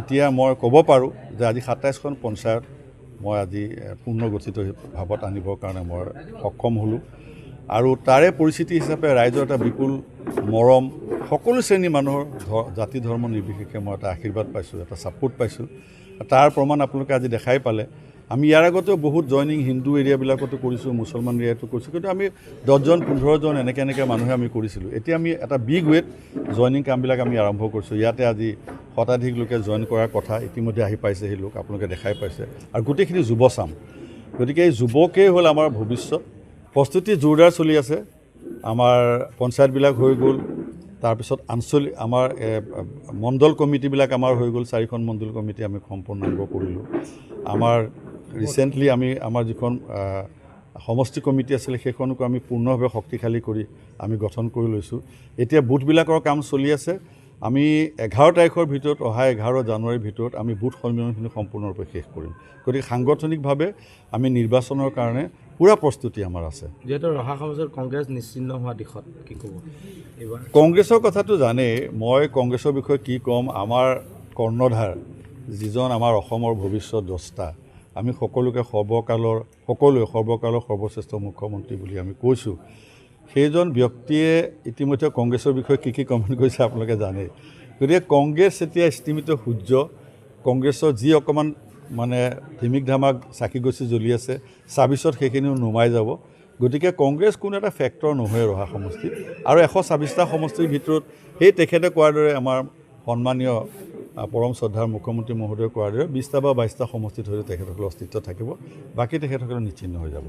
এতিয়া মই ক'ব পাৰোঁ যে আজি সাতাইছখন পঞ্চায়ত মই আজি এ, পুনৰ্গঠিত ভাৱত আনিবৰ কাৰণে মই সক্ষম হ'লোঁ। আৰু তাৰে পৰিস্থিতি হিচাপে ৰাইজৰ এটা বিপুল মৰম সকলো শ্ৰেণীৰ মানুহৰ জাতি ধৰ্ম নিৰ্বিশেষে মই এটা আশীৰ্বাদ পাইছোঁ এটা ছাপোৰ্ট পাইছোঁ। তাৰ প্ৰমাণ আপোনালোকে আজি দেখাই পালে। আমি ইয়াৰ আগতেও বহুত জইনিং হিন্দু এৰিয়াবিলাকতো কৰিছোঁ মুছলমান এৰিয়াতো কৰিছোঁ কিন্তু আমি দহজন পোন্ধৰজন এনেকৈ এনেকৈ মানুহে আমি কৰিছিলোঁ। এতিয়া আমি এটা বিগ ৱেট জইনিং কামবিলাক আমি আৰম্ভ কৰিছোঁ। ইয়াতে আজি শতাধিক লোকে জইন কৰাৰ কথা ইতিমধ্যে আহি পাইছে সেই লোক আপোনালোকে দেখাই পাইছে। আৰু গোটেইখিনি যুৱচাম গতিকে এই যুৱকেই হ'ল আমাৰ ভৱিষ্যত। প্ৰস্তুতি জোৰদাৰ চলি আছে। আমাৰ পঞ্চায়তবিলাক হৈ গ'ল। তাৰপিছত আঞ্চলিক আমাৰ মণ্ডল কমিটিবিলাক আমাৰ হৈ গ'ল। চাৰিখন মণ্ডল কমিটি আমি সম্পূৰ্ণাংগ কৰিলোঁ। আমাৰ ৰিচেণ্টলি আমি আমাৰ যিখন সমষ্টি কমিটি আছিলে সেইখনকো আমি পূৰ্ণভাৱে শক্তিশালী কৰি আমি গঠন কৰি লৈছোঁ। এতিয়া বুথবিলাকৰ কাম চলি আছে। আমি এঘাৰ তাৰিখৰ ভিতৰত অহা এঘাৰ জানুৱাৰীৰ ভিতৰত আমি বুথ সন্মিলনখিনি সম্পূৰ্ণৰূপে শেষ কৰিম। গতিকে সাংগঠনিকভাৱে আমি নিৰ্বাচনৰ কাৰণে পূৰা প্ৰস্তুতি আমাৰ আছে। যিহেতু ৰহা সমাজৰ কংগ্ৰেছ নিশ্চিন্ন হোৱা দিশত কি ক'ব? এইবাৰ কংগ্ৰেছৰ কথাটো জানেই মই কংগ্ৰেছৰ বিষয়ে কি ক'ম? আমাৰ কৰ্ণধাৰ যিজন আমাৰ অসমৰ ভৱিষ্যত দ্ৰষ্টা আমি সকলোকে সৰ্বকালৰ সকলোৱে সৰ্বকালৰ সৰ্বশ্ৰেষ্ঠ মুখ্যমন্ত্ৰী বুলি আমি কৈছোঁ। সেইজন ব্যক্তিয়ে ইতিমধ্যে কংগ্ৰেছৰ বিষয়ে কি কি কমেণ্ট কৰিছে আপোনালোকে জানেই। গতিকে কংগ্ৰেছ এতিয়া স্থিমিত সূৰ্য, কংগ্ৰেছৰ যি অকণমান মানে ধিমিক ধামাক চাকি গছি জ্বলি আছে ছাব্বিছত সেইখিনিও নুমাই যাব। গতিকে কংগ্ৰেছ কোনো এটা ফেক্টৰ নহয় ৰহা সমষ্টিত। আৰু এশ ছাব্বিছটা সমষ্টিৰ ভিতৰত সেই তেখেতে কোৱাৰ দৰে আমাৰ সন্মানীয় পৰম শ্ৰদ্ধাৰ মুখ্যমন্ত্ৰী মহোদয়ে কোৱাৰ দৰে বিছটা বা বাইছটা সমষ্টিত হয়তো তেখেতসকলৰ অস্তিত্ব থাকিব। বাকী তেখেতসকলে নিশ্চিন্ন হৈ যাব।